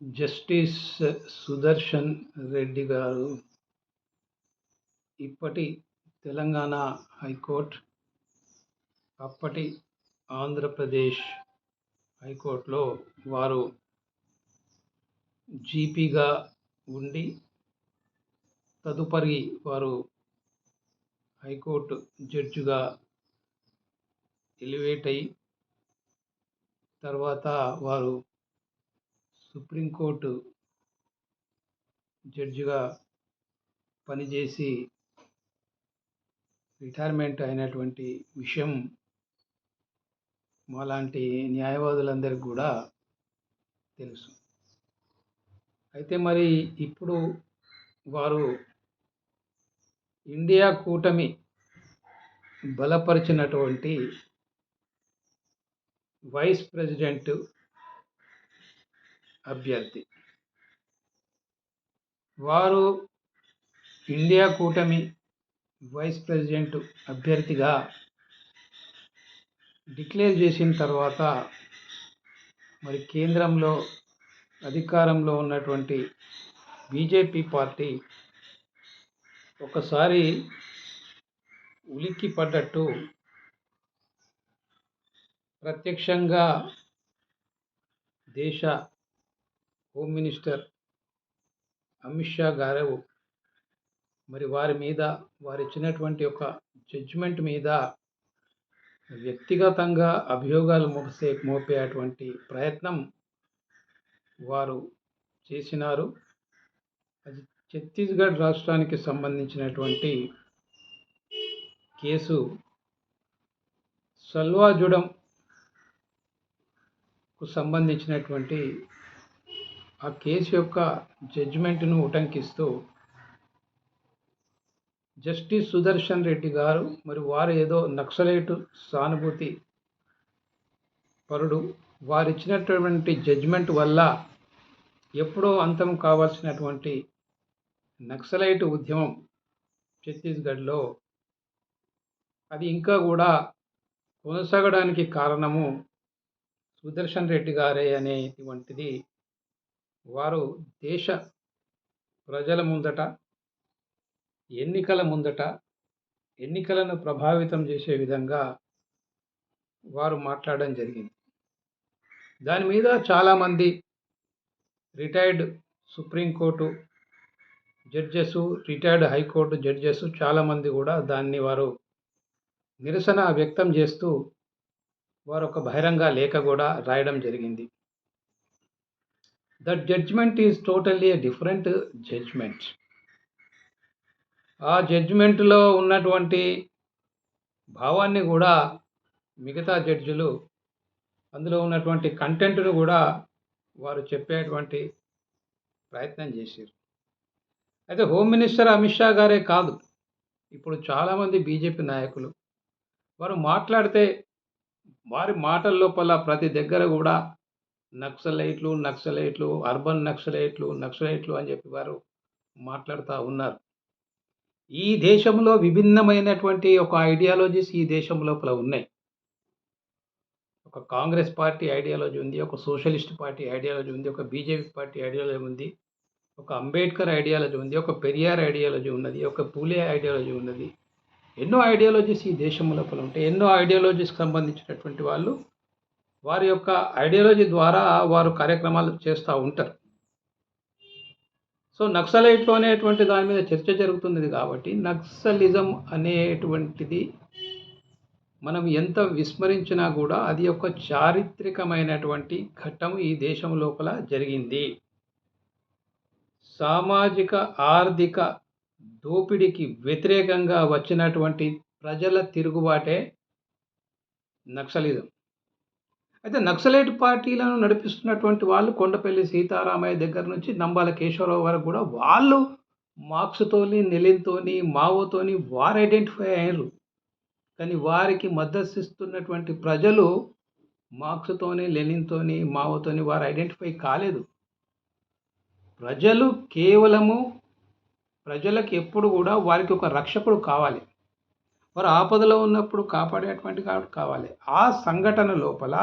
Justice Sudarshan Reddy గారు ఇప్పటి Telangana high court అప్పటి ఆంధ్రప్రదేశ్ హైకోర్టులో వారు జీపీగా ఉండి తదుపరి వారు హైకోర్టు జడ్జిగా ఎలివేట్ అయి తర్వాత వారు సుప్రీంకోర్టు జడ్జిగా పనిచేసి రిటైర్మెంట్ అయినటువంటి విషయం మాలాంటి న్యాయవాదులందరికీ కూడా తెలుసు. అయితే మరి ఇప్పుడు వారు ఇండియా కూటమి బలపరిచినటువంటి వైస్ ప్రెసిడెంట్ అభ్యర్థి. వారు ఇండియా కూటమి వైస్ ప్రెసిడెంట్ అభ్యర్థిగా డిక్లేర్ చేసిన తర్వాత మరి కేంద్రంలో అధికారంలో ఉన్నటువంటి బీజేపీ పార్టీ ఒకసారి ఉలిక్కి పడ్డట్టు ప్రత్యక్షంగా దేశ హోమ్ మినిస్టర్ అమిత్ షా గారు మరి వారి మీద వారు ఇచ్చినటువంటి ఒక జడ్జిమెంట్ మీద వ్యక్తిగతంగా అభియోగాలు మోసే మోపేటువంటి ప్రయత్నం వారు చేసినారు. అది ఛత్తీస్గఢ్ రాష్ట్రానికి సంబంధించినటువంటి కేసు సల్వాజుడంకు సంబంధించినటువంటి ఆ కేసు యొక్క జడ్జిమెంట్ను ఉటంకిస్తూ జస్టిస్ సుదర్శన్ రెడ్డి గారు మరి వారు ఏదో నక్సలైటు సానుభూతి పరుడు వారు ఇచ్చినటువంటి జడ్జిమెంట్ వల్ల ఎప్పుడో అంతం కావాల్సినటువంటి నక్సలైట్ ఉద్యమం ఛత్తీస్గఢ్లో అది ఇంకా కూడా కొనసాగడానికి కారణము సుదర్శన్ రెడ్డి గారే అనేటువంటిది వారు దేశ ప్రజల ముందట ఎన్నికల ముందట ఎన్నికలను ప్రభావితం చేసే విధంగా వారు మాట్లాడడం జరిగింది. దాని మీద చాలామంది retired supreme court judges retired high court judges చాలామంది కూడా దాన్ని వారు నిరసన వ్యక్తం చేస్తూ వారు ఒక బహిరంగ లేఖ కూడా రాయడం జరిగింది. That judgement is totally a different judgement ఆ జడ్జ్మెంట్లో ఉన్నటువంటి భావాన్ని కూడా మిగతా జడ్జిలు అందులో ఉన్నటువంటి కంటెంట్ను కూడా వారు చెప్పేటువంటి ప్రయత్నం చేశారు. అయితే హోమ్ మినిస్టర్ అమిత్ షా గారే కాదు ఇప్పుడు చాలామంది బీజేపీ నాయకులు. వారు మాట్లాడితే వారి మాటల లోపల ప్రతి దగ్గర కూడా నక్సలైట్లు నక్సలైట్లు అర్బన్ నక్సలైట్లు నక్సలైట్లు అని చెప్పి వారు మాట్లాడుతూ ఉన్నారు. ఈ దేశంలో విభిన్నమైనటువంటి ఒక ఐడియాలజీస్ ఈ దేశం లోపల ఉన్నాయి. ఒక కాంగ్రెస్ పార్టీ ఐడియాలజీ ఉంది ఒక సోషలిస్ట్ పార్టీ ఐడియాలజీ ఉంది ఒక బీజేపీ పార్టీ ఐడియాలజీ ఉంది ఒక అంబేద్కర్ ఐడియాలజీ ఉంది ఒక పెరియార్ ఐడియాలజీ ఉన్నది ఒక పూలే ఐడియాలజీ ఉన్నది. ఎన్నో ఐడియాలజీస్ ఈ దేశం లోపల ఉంటాయి. ఎన్నో ఐడియాలజీస్కి సంబంధించినటువంటి వాళ్ళు వారి యొక్క ఐడియాలజీ ద్వారా వారు కార్యక్రమాలు చేస్తూ ఉంటారు. సో నక్సలైట్లు అనేటువంటి దాని మీద చర్చ జరుగుతున్నది కాబట్టి నక్సలిజం అనేటువంటిది మనం ఎంత విస్మరించినా కూడా అది ఒక చారిత్రకమైనటువంటి ఘట్టం ఈ దేశం లోపల జరిగింది. సామాజిక ఆర్థిక దోపిడీకి వ్యతిరేకంగా వచ్చినటువంటి ప్రజల తిరుగుబాటే నక్సలిజం. అయితే నక్సలైట్ పార్టీలను నడిపిస్తున్నటువంటి వాళ్ళు కొండపల్లి సీతారామయ్య దగ్గర నుంచి నంబాల కేశవరావు వరకు కూడా వాళ్ళు మార్క్స్తోని నెలిన్తోని మావోతోని వారు ఐడెంటిఫై అయ్యారు. కానీ వారికి మద్దతు ఇస్తున్నటువంటి ప్రజలు మార్క్స్తోని లెనిన్తోని మావోతోని వారు ఐడెంటిఫై కాలేదు. ప్రజలు కేవలము ప్రజలకు ఎప్పుడు కూడా వారికి ఒక రక్షకుడు కావాలి. వారు ఆపదలో ఉన్నప్పుడు కాపాడేటువంటి కావాలి. ఆ సంఘటన లోపల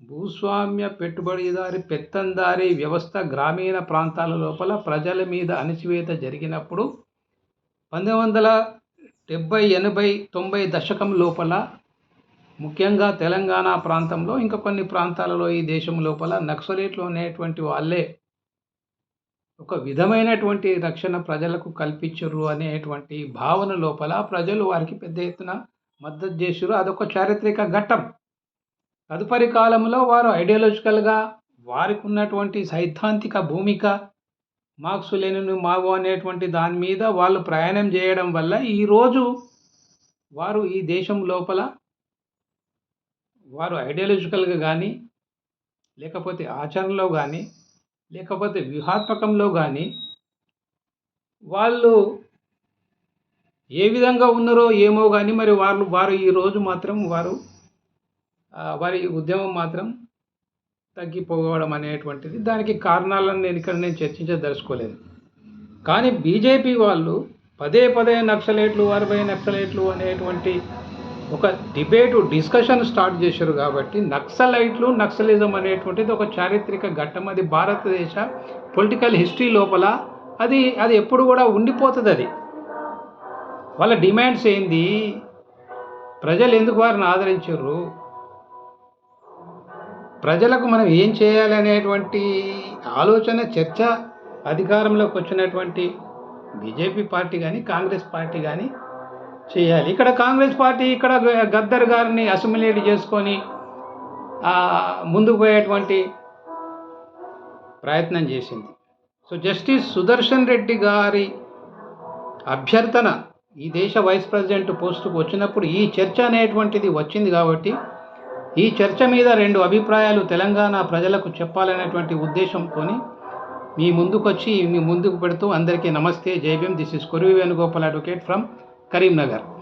భూస్వామ్య పెట్టుబడిదారి పెత్తందారీ వ్యవస్థ గ్రామీణ ప్రాంతాల లోపల ప్రజల మీద అణచివేత జరిగినప్పుడు పంతొమ్మిది వందల డెబ్భై ఎనభై తొంభై దశకం లోపల ముఖ్యంగా తెలంగాణ ప్రాంతంలో ఇంకా కొన్ని ప్రాంతాలలో ఈ దేశం లోపల నక్సలేట్లు అనేటువంటి వాళ్ళే ఒక విధమైనటువంటి రక్షణ ప్రజలకు కల్పించరు అనేటువంటి భావన లోపల ప్రజలు వారికి పెద్ద ఎత్తున మద్దతు చేసారు అదొక చారిత్రక ఘట్టం. తదుపరి కాలంలో వారు ఐడియాలజికల్గా వారికి ఉన్నటువంటి సైద్ధాంతిక భూమిక మార్క్స్ లెనిన్ మావో అనేటువంటి దాని మీద వాళ్ళు ప్రయాణం చేయడం వల్ల ఈరోజు వారు ఈ దేశం లోపల వారు ఐడియాలజికల్గా కానీ లేకపోతే ఆచరణలో కానీ లేకపోతే వ్యూహాత్మకంలో కానీ వాళ్ళు ఏ విధంగా ఉన్నారో ఏమో కానీ మరి వాళ్ళు వారు ఈరోజు మాత్రం వారు వారి ఉద్యమం మాత్రం తగ్గిపోవడం అనేటువంటిది దానికి కారణాలను నేను ఇక్కడ నేను చర్చించదలుచుకోలేదు. కానీ బీజేపీ వాళ్ళు పదే పదే నక్సలేట్లు అరవై నక్సలేట్లు అనేటువంటి ఒక డిబేటు డిస్కషన్ స్టార్ట్ చేశారు కాబట్టి నక్సలైట్లు నక్సలిజం అనేటువంటిది ఒక చారిత్రక ఘట్టం. అది భారతదేశ పొలిటికల్ హిస్టరీ లోపల అది అది ఎప్పుడు కూడా ఉండిపోతుంది అది. వాళ్ళ డిమాండ్స్ ఏంది? ప్రజలు ఎందుకు వారిని ఆదరించారు? ప్రజలకు మనం ఏం చేయాలి అనేటువంటి ఆలోచన చర్చ అధికారంలోకి వచ్చినటువంటి బీజేపీ పార్టీ కానీ కాంగ్రెస్ పార్టీ కానీ చేయాలి. ఇక్కడ కాంగ్రెస్ పార్టీ ఇక్కడ గద్దర్ గారిని అసిమిలేట్ చేసుకొని ముందుకు పోయేటువంటి ప్రయత్నం చేసింది. సో జస్టిస్ సుదర్శన్ రెడ్డి గారి అభ్యర్థన ఈ దేశ వైస్ ప్రెసిడెంట్ పోస్టుకు వచ్చినప్పుడు ఈ చర్చ అనేటువంటిది వచ్చింది కాబట్టి ఈ చర్చ మీద రెండు అభిప్రాయాలు తెలంగాణ ప్రజలకు చెప్పాలనేటువంటి ఉద్దేశంతో మీ ముందుకు వచ్చి మీ ముందుకు పెడుతూ అందరికీ నమస్తే Jai Bhim. This is Korivi Venugopal advocate from Karimnagar.